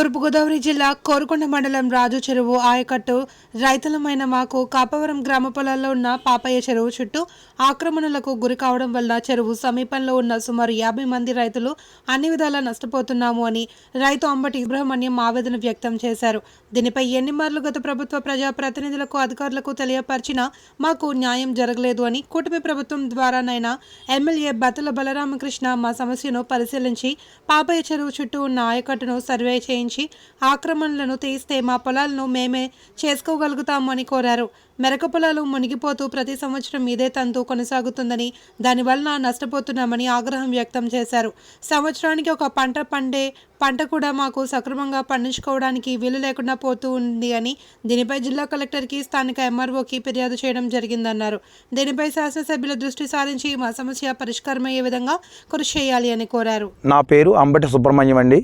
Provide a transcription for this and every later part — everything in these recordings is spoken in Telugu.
తూర్పుగోదావరి జిల్లా కోరుకొండ మండలం రాజు చెరువు ఆయకట్టు రైతులమైన మాకు కాపవరం గ్రామ పొలాల్లో ఉన్న పాపయ్య చెరువు చుట్టూ ఆక్రమణలకు గురి కావడం వల్ల చెరువు సమీపంలో ఉన్న సుమారు యాభై మంది రైతులు అన్ని విధాలా నష్టపోతున్నాము అని రైతు అంబటి సుబ్రహ్మణ్యం ఆవేదన వ్యక్తం చేశారు. దీనిపై ఎన్ని మార్లు గత ప్రభుత్వ ప్రజాప్రతినిధులకు అధికారులకు తెలియపరిచినా మాకు న్యాయం జరగలేదు అని కూటమి ప్రభుత్వం ద్వారానైనా ఎమ్మెల్యే బతుల బలరామకృష్ణ మా సమస్యను పరిశీలించి పాపయ్య చెరువు చుట్టూ ఉన్న ఆయకట్టును సర్వే చేయించి ఆక్రమణలను తీస్తే మా పొలాలను మేమే చేసుకోగలుగుతామని కోరారు. మెరక పొలాలు మునిగిపోతూ ప్రతి సంవత్సరం ఇదే తంతు కొనసాగుతుందని దానివలన నష్టపోతున్నామని ఆగ్రహం వ్యక్తం చేశారు. సంవత్సరానికి ఒక పంట పండే పంట కూడా మాకు సక్రమంగా పండించుకోవడానికి వీలు లేకుండా పోతూ ఉంది అని దీనిపై జిల్లా కలెక్టర్కి స్థానిక ఎంఆర్ఓకి ఫిర్యాదు చేయడం జరిగిందన్నారు. దీనిపై శాసనసభ్యుల దృష్టి సారించి మా సమస్య పరిష్కారమయ్యే విధంగా కృషి చేయాలి అని కోరారు. నా పేరు అంబటి సుబ్రహ్మణ్యం అండి.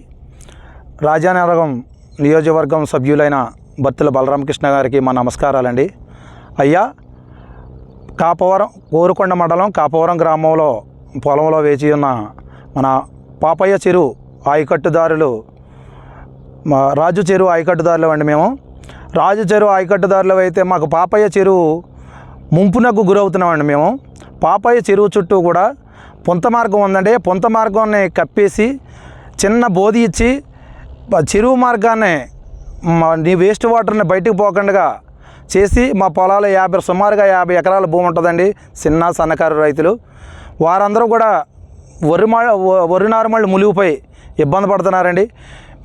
రాజానగరం నియోజకవర్గం సభ్యులైన బత్తుల బలరామకృష్ణ గారికి మా నమస్కారాలండి. అయ్యా కాపవరం కోరుకొండ మండలం కాపవరం గ్రామంలో పొలంలో వేచి ఉన్న మన పాపయ్య చెరువు ఆయకట్టుదారులు మా రాజు చెరువు ఆయకట్టుదారులు అండి మేము. రాజు చెరువు ఆయకట్టుదారులు అయితే మాకు పాపయ్య చెరువు ముంపునకు గురవుతున్నామండి మేము. పాపయ్య చెరువు చుట్టూ కూడా పొంత మార్గం ఉందండి. పొంత మార్గాన్ని కప్పేసి చిన్న బోధి ఇచ్చి చెరువు మార్గాన్ని మా నీ వేస్ట్ వాటర్ని బయటకు పోకుండా చేసి మా పొలాలు యాభై సుమారుగా యాభై ఎకరాల భూమి ఉంటుందండి చిన్న సన్నకారు రైతులు. వారందరూ కూడా వరి మా వరి నారుమళ్ళు ములిగిపోయి ఇబ్బంది పడుతున్నారండి.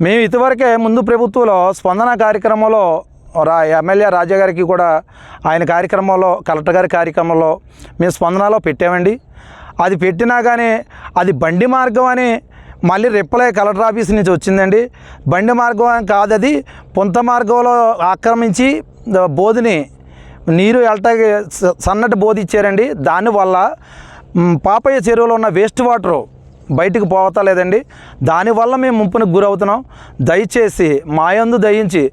మేము ఇదివరకే ముందు ప్రభుత్వంలో స్పందన కార్యక్రమంలో రా ఎమ్మెల్యే రాజా గారికి కూడా ఆయన కార్యక్రమంలో కలెక్టర్ గారి కార్యక్రమంలో మేము స్పందనలో పెట్టామండి. అది పెట్టినా కానీ అది బండి మార్గం అని మళ్ళీ రిప్లై కలెక్టర్ ఆఫీస్ నుంచి వచ్చిందండి. బండి మార్గం అని కాదు అది. పొంత మార్గంలో ఆక్రమించి బోధిని నీరు వెళ్ళటానికి సన్నటి బోధి ఇచ్చారండి. దానివల్ల పాపయ్య చెరువులో ఉన్న వేస్ట్ వాటరు బయటికి పోవతలేదండి దానివల్ల మేము ముంపునికి గురవుతున్నాం. దయచేసి మాయందు దయించి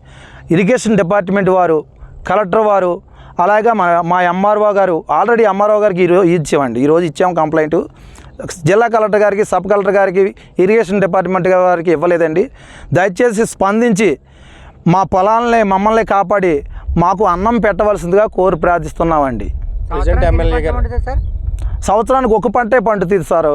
ఇరిగేషన్ డిపార్ట్మెంట్ వారు కలెక్టర్ వారు అలాగే మా మా ఎంఆర్ఓ గారు ఆల్రెడీ ఎంఆర్ఓ గారికి ఈరోజు ఇచ్చామండి ఈరోజు ఇచ్చాము కంప్లైంట్ జిల్లా కలెక్టర్ గారికి సబ్ కలెక్టర్ గారికి ఇరిగేషన్ డిపార్ట్మెంట్ వారికి ఇవ్వలేదండి. దయచేసి స్పందించి మా పొలాలని మమ్మల్ని కాపాడి మాకు అన్నం పెట్టవలసిందిగా కోరి ప్రార్థిస్తున్నామండి. సంవత్సరానికి ఒక్క పంటే పండుతుంది సార్.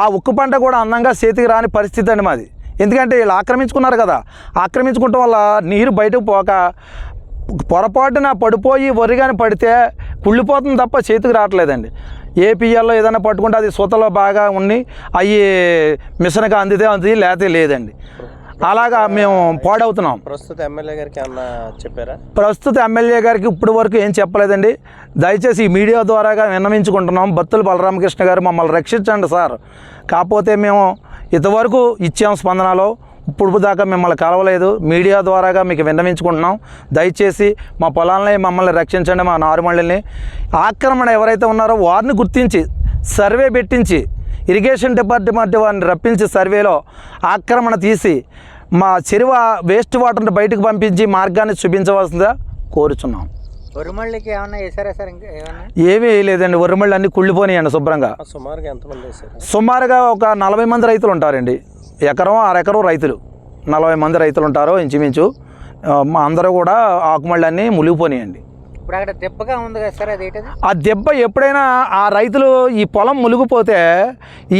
ఆ ఒక్క పంట కూడా అందంగా చేతికి రాని పరిస్థితి అండి మాది. ఎందుకంటే వీళ్ళు ఆక్రమించుకున్నారు కదా. ఆక్రమించుకోవటం వల్ల నీరు బయటకు పోక పొరపాటున పడిపోయి వరి కానీ పడితే కుళ్ళిపోతుంది తప్ప చేతికి రావట్లేదండి. ఏపీఎల్లో ఏదైనా పట్టుకుంటే అది సూతలో బాగా ఉండి అవి మిషన్గా అందితే అంది లేతే లేదండి. అలాగా మేము పాడవుతున్నాం. ప్రస్తుత ఎమ్మెల్యే గారికి ఏమన్నా చెప్పారా? ప్రస్తుత ఎమ్మెల్యే గారికి ఇప్పుడు వరకు ఏం చెప్పలేదండి. దయచేసి ఈ మీడియా ద్వారాగా విన్నవించుకుంటున్నాం. బత్తుల బలరామకృష్ణ గారు మమ్మల్ని రక్షించండి సార్. కాకపోతే మేము ఇంతవరకు ఇచ్చాం స్పందనలో. ఇప్పుడు దాకా మిమ్మల్ని కలవలేదు. మీడియా ద్వారాగా మీకు విన్నవించుకుంటున్నాం. దయచేసి మా పొలాలని మమ్మల్ని రక్షించండి మా నారుమళ్ళని ఆక్రమణ ఎవరైతే ఉన్నారో వారిని గుర్తించి సర్వే పెట్టించి ఇరిగేషన్ డిపార్ట్మెంట్ వారిని రప్పించి సర్వేలో ఆక్రమణ తీసి మా చెరువు వేస్ట్ వాటర్ని బయటకు పంపించి మార్గాన్ని చూపించవలసిందిగా కోరుచున్నాం. వరిమళ్ళకి ఏమన్నా వేసారా సార్ ఇంకా ఏమన్నా? ఏమీ లేదండి వరిమళ్ళు అన్నీ కుళ్ళిపోయినాయండి శుభ్రంగా. సుమారుగా ఎంతమంది సుమారుగా ఒక నలభై మంది రైతులు ఉంటారండి. ఎకరం అరెకరం రైతులు. నలభై మంది రైతులు ఉంటారు ఇంచుమించు మా అందరూ కూడా ఆకుమళ్ళు అన్నీ మునిగిపోయినాయండి. ఇప్పుడు అక్కడ దెబ్బగా ఉంది కదా సార్ అది ఏంటది ఆ దెబ్బ ఎప్పుడైనా ఆ రైతులు ఈ పొలం మునిగిపోతే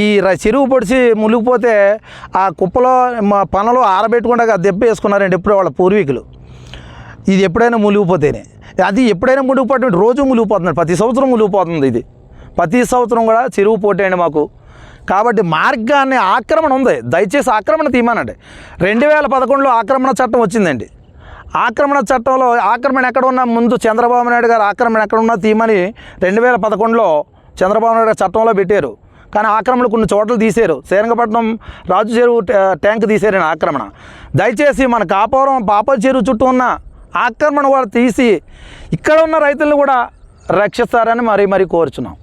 ఈ చెరువు పొడిచి మునిగిపోతే ఆ కుప్పలో మా పనులు ఆరబెట్టకుండా ఆ దెబ్బ వేసుకున్నారండి ఎప్పుడో వాళ్ళ పూర్వీకులు. ఇది ఎప్పుడైనా మునిగిపోతేనే. అది ఎప్పుడైనా మునిగిపోతుంది రోజు మునిగిపోతుంది ప్రతి సంవత్సరం మునిగిపోతుంది ఇది. ప్రతి సంవత్సరం కూడా చెరువు పోటేయండి మాకు. కాబట్టి మార్గాన్ని ఆక్రమణ ఉంది. దయచేసి ఆక్రమణ తీయమనండి. రెండు వేల పదకొండులో ఆక్రమణ చట్టం వచ్చిందండి. ఆక్రమణ చట్టంలో ఆక్రమణ ఎక్కడ ఉన్నా ముందు చంద్రబాబు నాయుడు గారు ఆక్రమణ ఎక్కడ ఉన్నా తీయమని రెండు వేల పదకొండులో చంద్రబాబు నాయుడు గారు చట్టంలో పెట్టారు. కానీ ఆక్రమణ కొన్ని చోట్ల తీశారు. శ్రీరంగపట్నం రాజు చెరువు ట్యాంక్ తీశారని ఆక్రమణ. దయచేసి మన కాపురం పాప చెరువు చుట్టూ ఉన్న ఆక్రమణ కూడా తీసి ఇక్కడ ఉన్న రైతులను కూడా రక్షిస్తారని మరీ మరీ కోరుచున్నాం.